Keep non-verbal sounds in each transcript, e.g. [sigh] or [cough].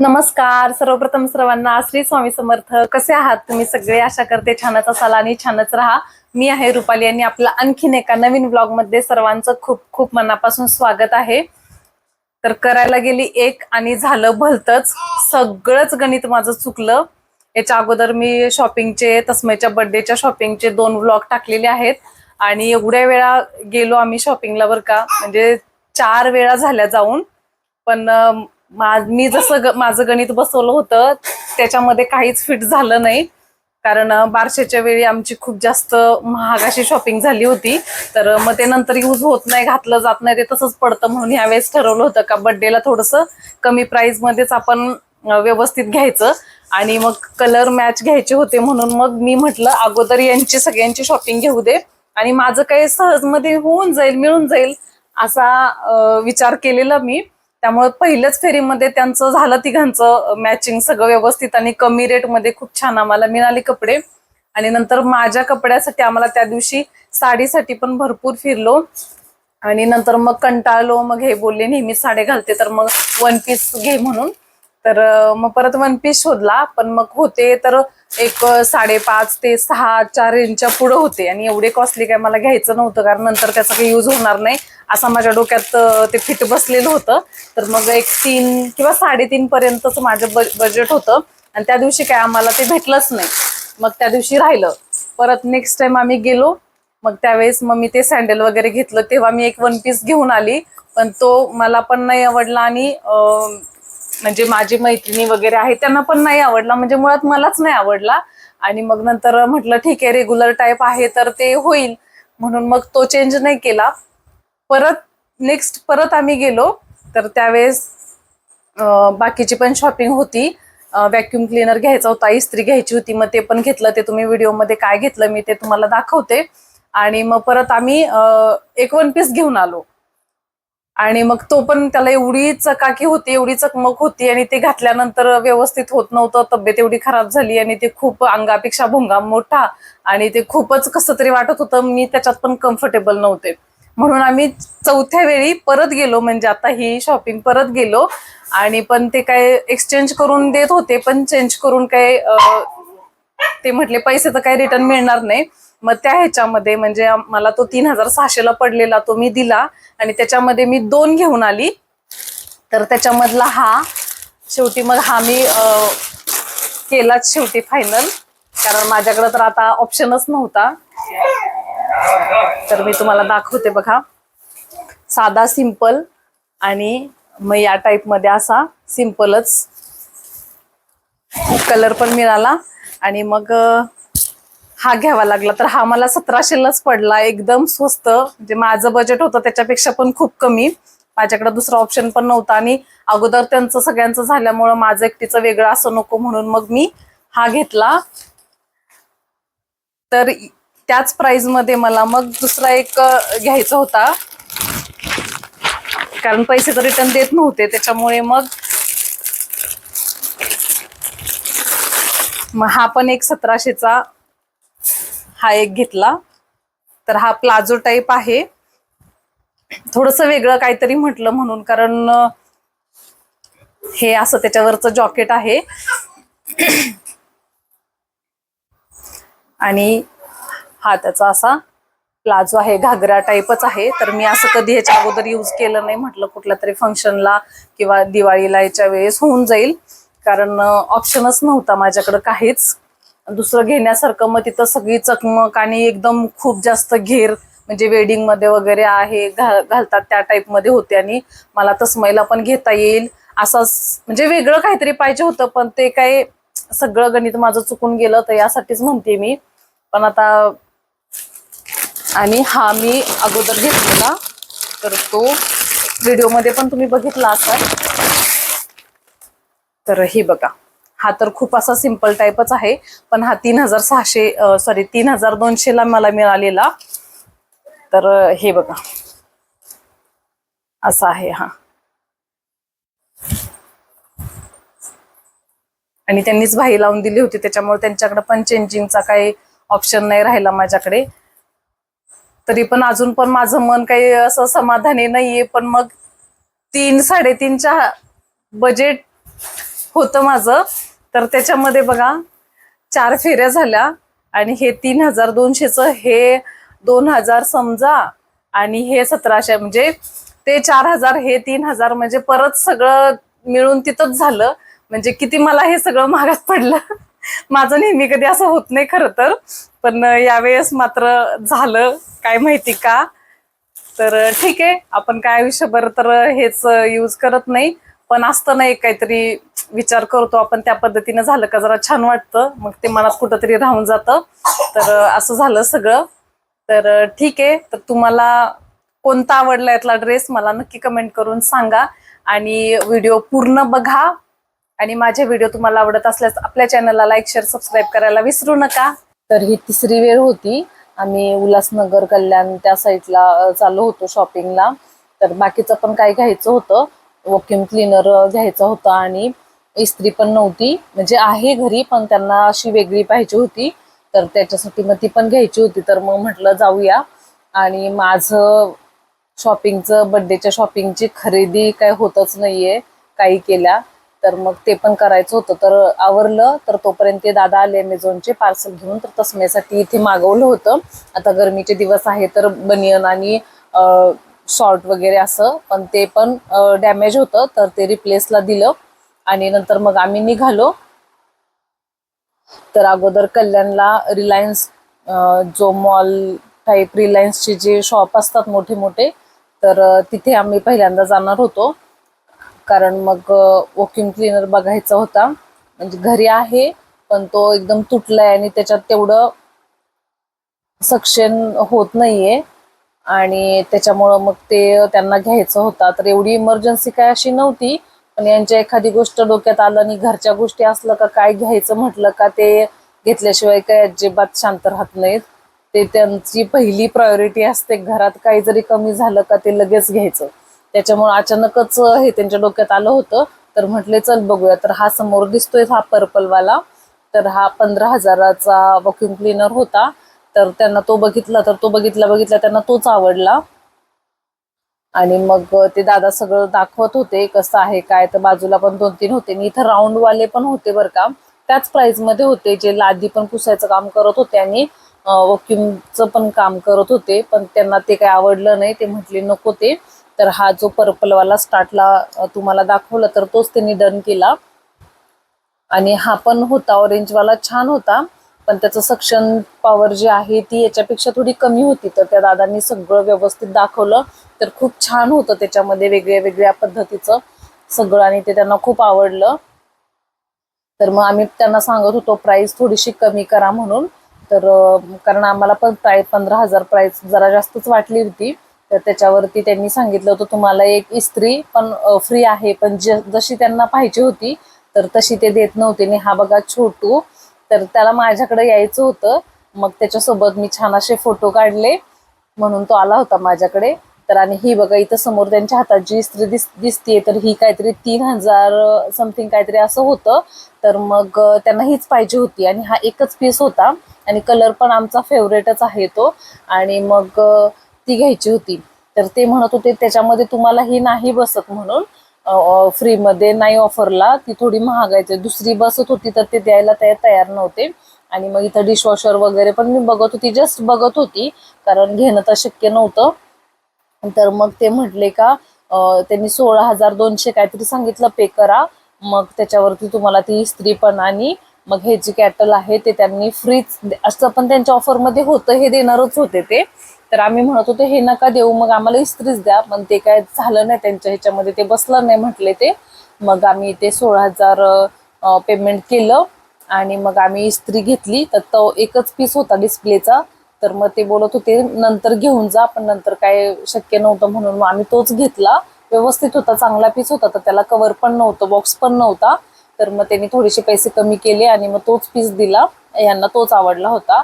नमस्कार सर्वप्रथम सर्वांना श्री स्वामी समर्थ. कसे आहात तुम्ही सगळे? आशा करते छानच असाल आणि छानच राहा. मी आहे रुपाली आणि आपलं आणखीन एका नवीन ब्लॉगमध्ये सर्वांचं खूप खूप मनापासून स्वागत आहे. तर करायला गेली एक आणि झालं भलतच. सगळंच गणित माझं चुकलं. याच्या अगोदर मी शॉपिंगचे तस्मयच्या बर्थडेच्या शॉपिंगचे दोन ब्लॉग टाकलेले आहेत. आणि एवढ्या वेळा गेलो आम्ही शॉपिंगला बरं का. म्हणजे चार वेळा झाल्या जाऊन. पण मा- मी जसं ग- माझं गणित बसवलं होतं त्याच्यामध्ये काहीच फिट झालं नाही. कारण बारशेच्या वेळी आमची खूप जास्त महाग अशी शॉपिंग झाली होती. तर मग ते नंतर यूज होत नाही घातलं जात नाही ते तसंच पडतं म्हणून ह्यावेळेस ठरवलं होतं का बर्थडेला थोडंसं कमी प्राईजमध्येच आपण व्यवस्थित घ्यायचं. आणि मग कलर मॅच घ्यायचे होते म्हणून मग मी म्हटलं अगोदर यांची सगळ्यांची शॉपिंग घेऊ दे. आणि माझं काही सहजमध्ये होऊन जाईल मिळून जाईल असा विचार केलेला मी. त्यामुळे पहिल्याच फेरीमध्ये त्यांचं झालं तिघांचं मॅचिंग सगळं व्यवस्थित आणि कमी रेटमध्ये खूप छान आम्हाला मिळाले कपडे. आणि नंतर माझ्या कपड्यासाठी आम्हाला त्या दिवशी साडीसाठी पण भरपूर फिरलो. आणि नंतर मग कंटाळलो मग हे बोलले नेहमीच साडे घालते तर मग वन पीस घे म्हणून. तर मग परत वन पीस शोधला पण मग होते तर एक साडेपाच ते सहा चार इंचच्या पुढं होते. आणि एवढे कॉस्टली काय मला घ्यायचं नव्हतं कारण नंतर त्याचा काही यूज होणार नाही. असं माझ्या डोक्यात ते फिट बसलेलं होतं. तर मग एक तीन किंवा साडेतीन पर्यंतच माझं बजेट होतं. आणि त्या दिवशी काय आम्हाला ते भेटलंच नाही. मग त्या दिवशी राहिलं. परत नेक्स्ट टाइम आम्ही गेलो मग त्यावेळेस मग मी ते सँडल वगैरे घेतलं. तेव्हा मी एक वन पीस घेऊन आली. पण तो मला पण नाही आवडला आणि म्हणजे माझी मैत्रिणी वगैरे आहे त्यांना पण नाही आवडला. म्हणजे मुळात मलाच नाही आवडला. आणि मग नंतर म्हटलं ठीक आहे रेग्युलर टाईप आहे तर ते होईल. म्हणून मग तो चेंज नाही केला. परत नेक्स्ट परत आम्ही गेलो. तर त्यावेळेस बाकीची पण शॉपिंग होती. व्हॅक्युम क्लिनर घ्यायचा होता इस्त्री घ्यायची होती. मग ते पण घेतलं. ते तुम्ही व्हिडिओमध्ये काय घेतलं मी ते तुम्हाला दाखवते. आणि मग परत आम्ही एक वन पीस घेऊन आलो. आणि मग तो पण त्याला एवढी चकाकी होती एवढी चकमक होती आणि ते घातल्यानंतर व्यवस्थित होत नव्हतं तब्येत एवढी खराब झाली आणि ते खूप अंगापेक्षा भुंगा मोठा आणि ते खूपच कसं तरी वाटत होतं मी त्याच्यात पण कम्फर्टेबल नव्हते. म्हणून आम्ही चौथ्या वेळी परत गेलो म्हणजे आता ही शॉपिंग परत गेलो आणि पण ते काय एक्सचेंज करून देत होते पण चेंज करून काय ते म्हटले पैसे तर काही रिटर्न मिळणार नाही. मग त्या ह्याच्यामध्ये म्हणजे मला तो तीन हजार सहाशेला पडलेला तो मी दिला आणि त्याच्यामध्ये मी दोन घेऊन आली. तर त्याच्यामधला हा शेवटी मग हा मी केलाच शेवटी फायनल कारण माझ्याकडे तर आता ऑप्शनच नव्हता. तर मी तुम्हाला दाखवते बघा. साधा सिंपल आणि मग या टाईपमध्ये असा सिंपलच कलर पण मिळाला आणि मग हा घ्यावा लागला तर हा मला सतराशेलाच पडला. एकदम स्वस्त म्हणजे माझं बजेट होतं त्याच्यापेक्षा पण खूप कमी. माझ्याकडे दुसरा ऑप्शन पण नव्हता आणि अगोदर त्यांचं सगळ्यांचं झाल्यामुळं माझं एकटीचं वेगळं असं नको म्हणून मग मी हा घेतला. तर त्याच प्राईजमध्ये मला मग दुसरा एक घ्यायचा होता. कारण पैसे तर रिटर्न देत नव्हते त्याच्यामुळे मग मग हा पण एक सतराशेचा हा एक घेतला. तर हा प्लाझो टाईप आहे. थोडस वेगळं काहीतरी म्हटलं म्हणून कारण हे असं त्याच्यावरचं जॉकेट आहे. आणि हा त्याचा असा प्लाझो आहे घागरा टाईपच आहे. तर मी असं कधी ह्याच्या अगोदर यूज केलं नाही म्हटलं कुठल्या तरी फंक्शनला किंवा दिवाळीला याच्या वेळेस होऊन जाईल. कारण ऑप्शनच नव्हता माझ्याकडे काहीच. दुसरं घेण्यासारखं मग तिथं सगळी चकमक आणि एकदम खूप जास्त घेर म्हणजे वेडिंगमध्ये वगैरे आहे घा- घालतात त्या टाईपमध्ये होते आणि मला तसमयला पण घेता येईल. असंच म्हणजे वेगळं काहीतरी पाहिजे होतं पण ते काय सगळं गणित माझं चुकून गेलं तर यासाठीच म्हणते मी. पण आता आणि हा मी अगोदर घेतलेला तर तो व्हिडिओमध्ये पण तुम्ही बघितला असाल. तर हे बघा. हा तर खूप असा सिंपल टाईपच आहे. पण हा तीन हजार सहाशे सॉरी तीन हजार दोनशेला मला मिळालेला. तर हे बघा. असा आहे हा. आणि त्यांनीच भाई लावून दिली होती. त्याच्यामुळे त्यांच्याकडे पण चेंजिंगचा काही ऑप्शन नाही राहिला माझ्याकडे. तरी पण अजून पण माझं मन काही असं समाधानी नाहीये. पण मग तीन साडेतीनच्या बजेट होतं माझं. तर त्याच्यामध्ये बघा चार फेऱ्या झाल्या आणि हे तीन हजार दोनशेच हे दोन हजार समजा आणि हे सतराशे म्हणजे ते चार हजार हे तीन हजार म्हणजे परत सगळं मिळून तिथंच झालं. म्हणजे किती मला हे सगळं महागात पडलं. [laughs] माझं नेहमी कधी असं होत नाही खरं तर. पण यावेळेस मात्र झालं काय माहिती का? तर ठीक आहे आपण काय आयुष्यभर तर हेच यूज करत नाही. पण असतं ना एक काहीतरी विचार करतो आपण त्या पद्धतीनं झालं का जरा छान वाटतं. मग ते मनात कुठंतरी राहून जातं. तर असं झालं सगळं. तर ठीक आहे. तर तुम्हाला कोणता आवडला यातला ड्रेस मला नक्की कमेंट करून सांगा. आणि व्हिडिओ पूर्ण बघा. आणि माझे व्हिडिओ तुम्हाला आवडत असल्यास आपल्या चॅनलला लाईक शेअर सबस्क्राईब करायला विसरू नका. तर ही तिसरी वेळ होती. आम्ही उल्हासनगर कल्याण त्या साईडला चालू होतो शॉपिंगला. तर बाकीचं पण काय घ्यायचं होतं. वॉक्युम क्लीनर घ्यायचा होता आणि इस्त्री पण नव्हती. म्हणजे आहे घरी पण त्यांना अशी वेगळी पाहिजे होती. तर त्याच्यासाठी मग ती पण घ्यायची होती. तर मग म्हटलं जाऊया. आणि माझं शॉपिंगचं बड्डेच्या शॉपिंगची खरेदी काय होतच नाहीये काही केल्या. तर मग ते पण करायचं होतं. तर आवरलं. तर तोपर्यंत ते दादा आले अमेझॉनचे पार्सल घेऊन. तर तसमेसाठी इथे मागवलं होतं. आता गरमीचे दिवस आहे तर बनियन आणि शॉर्ट वगैरे असं पण ते पण डॅमेज होतं तर ते रिप्लेसला दिलं. आणि नंतर मग आम्ही निघालो. तर अगोदर कल्याणला रिलायन्स जो मॉल टाईप रिलायन्सचे जे शॉप असतात मोठे मोठे तर तिथे आम्ही पहिल्यांदा जाणार होतो. कारण मग वॉक्युम क्लिनर बघायचा होता. म्हणजे घरी आहे पण तो एकदम तुटलाय आणि त्याच्यात तेवढं सक्शन होत नाहीये. आणि त्याच्यामुळं मग ते त्यांना घ्यायचं होता. तर एवढी इमर्जन्सी काय अशी नव्हती पण यांच्या एखादी गोष्ट डोक्यात आलं आणि घरच्या गोष्टी असलं का काय घ्यायचं म्हटलं का ते घेतल्याशिवाय काय अजिबात शांत राहत नाहीत. ते त्यांची पहिली प्रायोरिटी असते घरात काही जरी कमी झालं का ते लगेच घ्यायचं. त्याच्यामुळे अचानकच हे त्यांच्या डोक्यात आलं होतं. तर म्हटले चल बघूया. तर हा समोर दिसतोय हा पर्पलवाला. तर हा पंधरा हजाराचा वॉक्युम क्लिनर होता. तर त्यांना तो बघितला तर तो बघितला बघितला त्यांना तोच आवडला. आणि मग ते दादा सगळं दाखवत होते कसं आहे काय तर बाजूला पण दोन तीन होते. आणि इथं राऊंड वाले पण होते बरं का. त्याच प्राईजमध्ये होते जे लादी पण पुसायचं काम करत होते आणि वॉक्युमचं पण काम करत होते. पण त्यांना ते काय आवडलं नाही ते म्हटले नको ते. तर हा जो पर्पलवाला स्टार्टला तुम्हाला दाखवला तर तोच त्यांनी डन केला. आणि हा पण होता ऑरेंजवाला छान होता. पण त्याचं सक्शन पॉवर जी आहे ती याच्यापेक्षा थोडी कमी होती. तर त्या दादांनी सगळं व्यवस्थित दाखवलं. तर खूप छान होतं त्याच्यामध्ये वेगळ्या वेगळ्या पद्धतीचं सगळं आणि ते त्यांना खूप आवडलं. तर मग आम्ही त्यांना सांगत होतो प्राईस थोडीशी कमी करा म्हणून. तर कारण आम्हाला पण प्राय पंधरा हजार प्राईस जरा जास्तच वाटली होती. तर त्याच्यावरती त्यांनी सांगितलं होतं तुम्हाला एक इस्त्री पण फ्री आहे पण ज जशी त्यांना पाहिजे होती तर तशी ते देत नव्हते. आणि हा बघा छोटू तर त्याला माझ्याकडे यायचं होतं. मग त्याच्यासोबत मी छान असे फोटो काढले. म्हणून तो आला होता माझ्याकडे. तर आणि ही बघा इथं समोर त्यांच्या हातात जी इस्त्री दिस दिसतीये तर ही काहीतरी तीन हजार समथिंग काहीतरी असं होतं. तर मग त्यांना हीच पाहिजे होती. आणि हा एकच पीस होता. आणि कलर पण आमचा फेवरेटच आहे तो. आणि मग ती घ्यायची होती. तर ते म्हणत होते त्याच्यामध्ये तुम्हाला ही नाही बसत म्हणून. फ्रीमध्ये नाही ऑफरला ती थोडी महागायची दुसरी बसत होती तर ते द्यायला ते तयार नव्हते. आणि मग इथं डिशवॉशर वगैरे पण मी बघत होती. जस्ट बघत होती कारण घेणं तर शक्य नव्हतं. तर मग ते म्हटले का त्यांनी सोळा हजार दोनशे काहीतरी सांगितलं पे करा. मग त्याच्यावरती तुम्हाला ती इस्त्री पण आणि मग हे जे कॅटल आहे ते त्यांनी फ्रीच असं पण त्यांच्या ऑफरमध्ये होतं हे देणारच होते ते. तर आम्ही म्हणत होतो हे नका देऊ मग आम्हाला इस्त्रीच द्या. पण ते काय झालं नाही त्यांच्या ह्याच्यामध्ये ते बसलं नाही म्हटले ते. मग आम्ही ते सोळा हजार पेमेंट केलं आणि मग आम्ही इस्त्री घेतली. तर तो एकच पीस होता डिस्प्लेचा तर मग ते बोलत होते नंतर घेऊन जा पण नंतर काय शक्य नव्हतं म्हणून. मग आम्ही तोच घेतला. व्यवस्थित होता चांगला पीस होता तर त्याला कवर पण नव्हतं बॉक्स पण नव्हता. तर मग त्यांनी थोडेसे पैसे कमी केले आणि मग तोच पीस दिला. यांना तोच आवडला होता.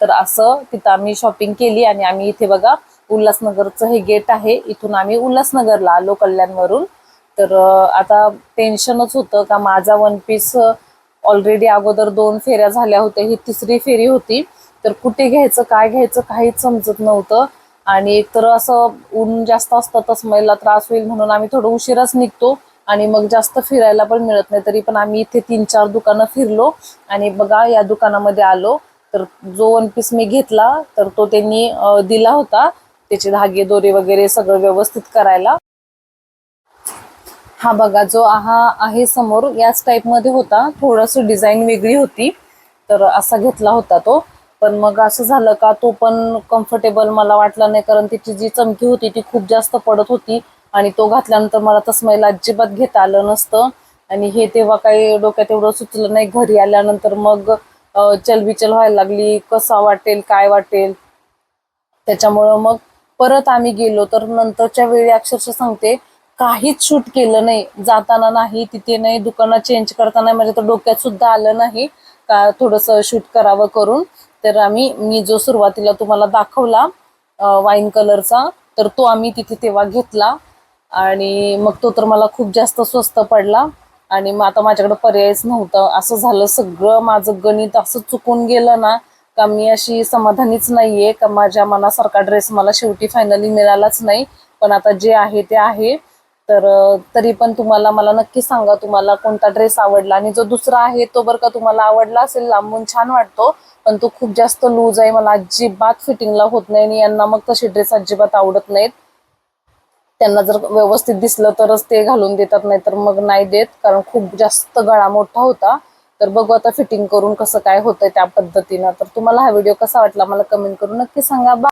तर असं तिथं आम्ही शॉपिंग केली आणि आम्ही इथे बघा उल्हासनगरचं हे गेट आहे. इथून आम्ही उल्हासनगरला आलो कल्याणवरून. तर आता टेन्शनच होतं का माझा वन पीस ऑलरेडी अगोदर दोन फेऱ्या झाल्या होत्या ही तिसरी फेरी होती. तर कुठे घ्यायचं काय घ्यायचं काहीच समजत नव्हतं. आणि एकतर असं ऊन जास्त असतं तसं मला त्रास होईल म्हणून आम्ही थोडं उशिराच निघतो. आणि मग जास्त फिरायला पण मिळत नाही तरी पण आम्ही इथे तीन चार दुकानं फिरलो. आणि बघा या दुकानामध्ये आलो. तर जो वन पीस मी घेतला तर तो त्यांनी दिला होता. त्याचे धागे दोरे वगैरे सगळं व्यवस्थित करायला. हा बघा जो हा आहे समोर याच टाईपमध्ये होता. थोडस डिझाईन वेगळी होती तर असा घेतला होता तो. पण मग असं झालं का तो पण कम्फर्टेबल मला वाटला नाही कारण त्याची जी चमकी होती ती खूप जास्त पडत होती. आणि तो घातल्यानंतर मला तसमाईला अजिबात घेता आलं नसतं. आणि हे तेव्हा काही डोक्यात एवढं सुचलं नाही घरी आल्यानंतर मग चलबिचल व्हायला लागली कसा वाटेल काय वाटेल. त्याच्यामुळं मग परत आम्ही गेलो तर नंतरच्या वेळी अक्षरशः सांगते काहीच शूट केलं नाही. जाताना नाही तिथे नाही दुकानात चेंज करताना माझ्या तर डोक्यात सुद्धा आलं नाही का थोडस शूट करावं करून. तर आम्ही मी जो सुरुवातीला तुम्हाला दाखवला वाईन कलरचा तर तो आम्ही तिथे तेव्हा घेतला. आणि मग तो तर मला खूप जास्त स्वस्त पडला. आणि मग आता माझ्याकडे पर्यायच नव्हतं. असं झालं सगळं माझं गणित असं चुकून गेलं ना का मी अशी समाधानीच नाहीये का माझ्या मनासारखा ड्रेस मला शेवटी फायनली मिळालाच नाही. पण आता जे आहे ते आहे. तर तरी पण तुम्हाला मला नक्की सांगा तुम्हाला कोणता ड्रेस आवडला. आणि जो दुसरा आहे तो बरं का तुम्हाला आवडला असेल लांबून छान वाटतो. पण तो खूप जास्त लूज आहे. मला अजिबात फिटिंगला होत नाही आणि यांना मग तसे ड्रेस अजिबात आवडत नाहीत. त्यांना जर व्यवस्थित दिसलं तरच ते घालून देतात नाही तर मग नाही देत. कारण खूप जास्त गळा मोठा होता. तर बघू आता फिटिंग करून कसं काय होतंय त्या पद्धतीनं. तर तुम्हाला हा व्हिडिओ कसा वाटला मला कमेंट करून नक्की सांगा. बा